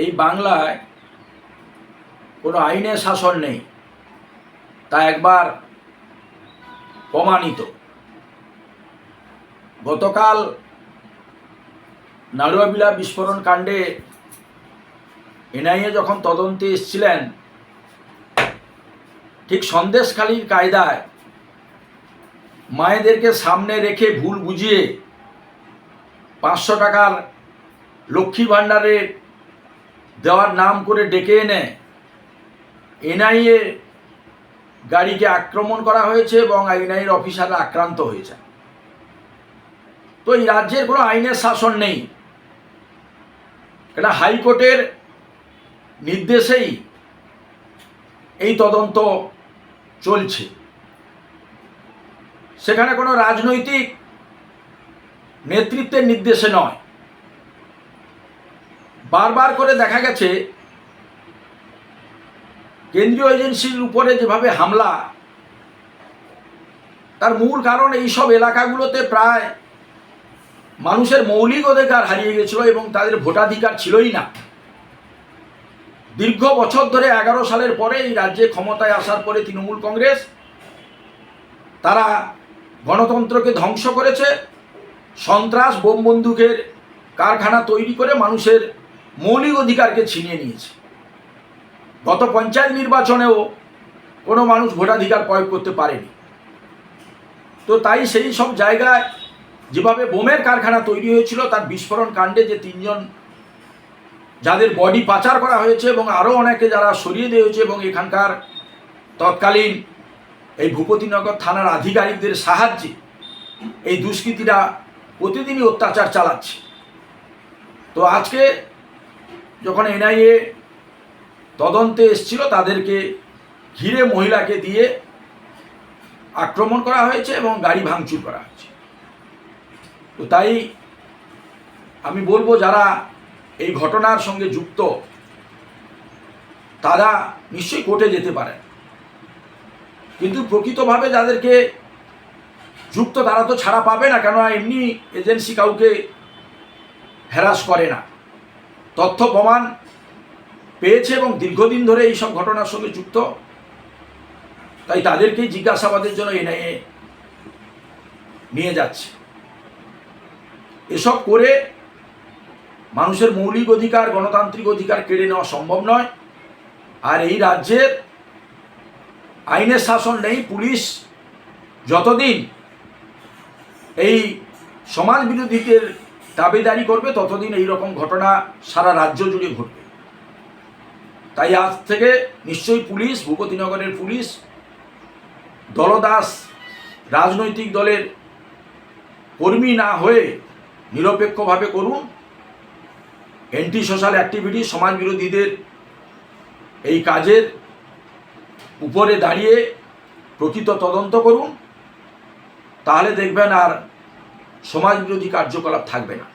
এই বাংলায় কোনো আইনের শাসন নেই, তা একবার প্রমাণিত। গতকাল নাড়ুয়াবিলা বিস্ফোরণ কাণ্ডে এনআইএ যখন তদন্তে এসেছিলেন, ঠিক সন্দেশখালীর কায়দায় মায়েদেরকে সামনে রেখে ভুল বুঝিয়ে পাঁচশো টাকার লক্ষ্মী ভাণ্ডারের দেওয়ার নাম করে ডেকে এনে এনআইএ গাড়িকে আক্রমণ করা হয়েছে এবং এনআইএর অফিসাররা আক্রান্ত হয়েছে। তো এই রাজ্যের কোনো আইনের শাসন নেই। কেন হাইকোর্টের নির্দেশেই এই তদন্ত চলছে। সেখানে কোনো রাজনৈতিক নেতৃত্বের নির্দেশে নয়। বারবার করে দেখা গেছে, কেন্দ্রীয় এজেন্সির উপরে যেভাবে হামলা, তার মূল কারণ এইসব এলাকাগুলোতে প্রায় মানুষের মৌলিক অধিকার হারিয়ে গেছিল এবং তাদের ভোটাধিকার ছিলই না। দীর্ঘ বছর ধরে এগারো সালের পরে এই রাজ্যে ক্ষমতায় আসার পরে তৃণমূল কংগ্রেস তারা গণতন্ত্রকে ধ্বংস করেছে, সন্ত্রাস, বোম বন্দুকের কারখানা তৈরি করে মানুষের মৌলিক অধিকারকে ছিনিয়ে নিয়েছে। গত পঞ্চায়েত নির্বাচনেও কোনো মানুষ ভোটাধিকার প্রয়োগ করতে পারেনি। তো তাই সেই সব জায়গায় যেভাবে বোমের কারখানা তৈরি হয়েছিল, তার বিস্ফোরণ কাণ্ডে যে তিনজন যাদের বডি পাচার করা হয়েছে এবং আরও অনেকে যারা সরিয়ে দেওয়া হয়েছে এবং এখানকার তৎকালীন এই ভূপতিনগর থানার আধিকারিকদের সাহায্যে এই দুষ্কৃতীরা প্রতিদিনই অত্যাচার চালাচ্ছে। তো আজকে যখন এনআইএ তদন্তে এসছিল, তাদেরকে ঘিরে মহিলাকে দিয়ে আক্রমণ করা হয়েছে এবং গাড়ি ভাঙচুর করা হয়েছে। তো তাই আমি বলব, যারা এই ঘটনার সঙ্গে যুক্ত, তারা নিশ্চয়ই কোর্টে যেতে পারেন। কিন্তু প্রকৃতভাবে যাদেরকে যুক্ত, তারা তো ছাড়া পাবে না, কেননা এমনি এজেন্সি কাউকে হ্যারাস করে না। তথ্য প্রমাণ পেয়েছে এবং দীর্ঘদিন ধরে এই সব ঘটনার সঙ্গে যুক্ত। তাই তাদেরকেই জিজ্ঞাসাবাদের জন্য এনআইএ নিয়ে যাচ্ছে। এসব করে মানুষের মৌলিক অধিকার, গণতান্ত্রিক অধিকার কেড়ে নেওয়া সম্ভব নয়। আর এই রাজ্যের আইনের শাসন নেই, পুলিশ যতদিন এই সমাজ বিরোধীদের দাবিদারি করবে, ততদিন এই রকম ঘটনা সারা রাজ্য জুড়ে ঘটবে। তাই আজ থেকে নিশ্চয়ই পুলিশ, ভূপতিনগরের পুলিশ, দলদাস, রাজনৈতিক দলের কর্মী না হয়ে নিরপেক্ষভাবে করুন। অ্যান্টি সোশ্যাল অ্যাক্টিভিটি সমাজ বিরোধীদের এই কাজের উপরে দাঁড়িয়ে প্রকৃত তদন্ত করুন। তাহলে দেখবেন আর সমাজ বিরোধী কার্যকলাপ থাকবে না।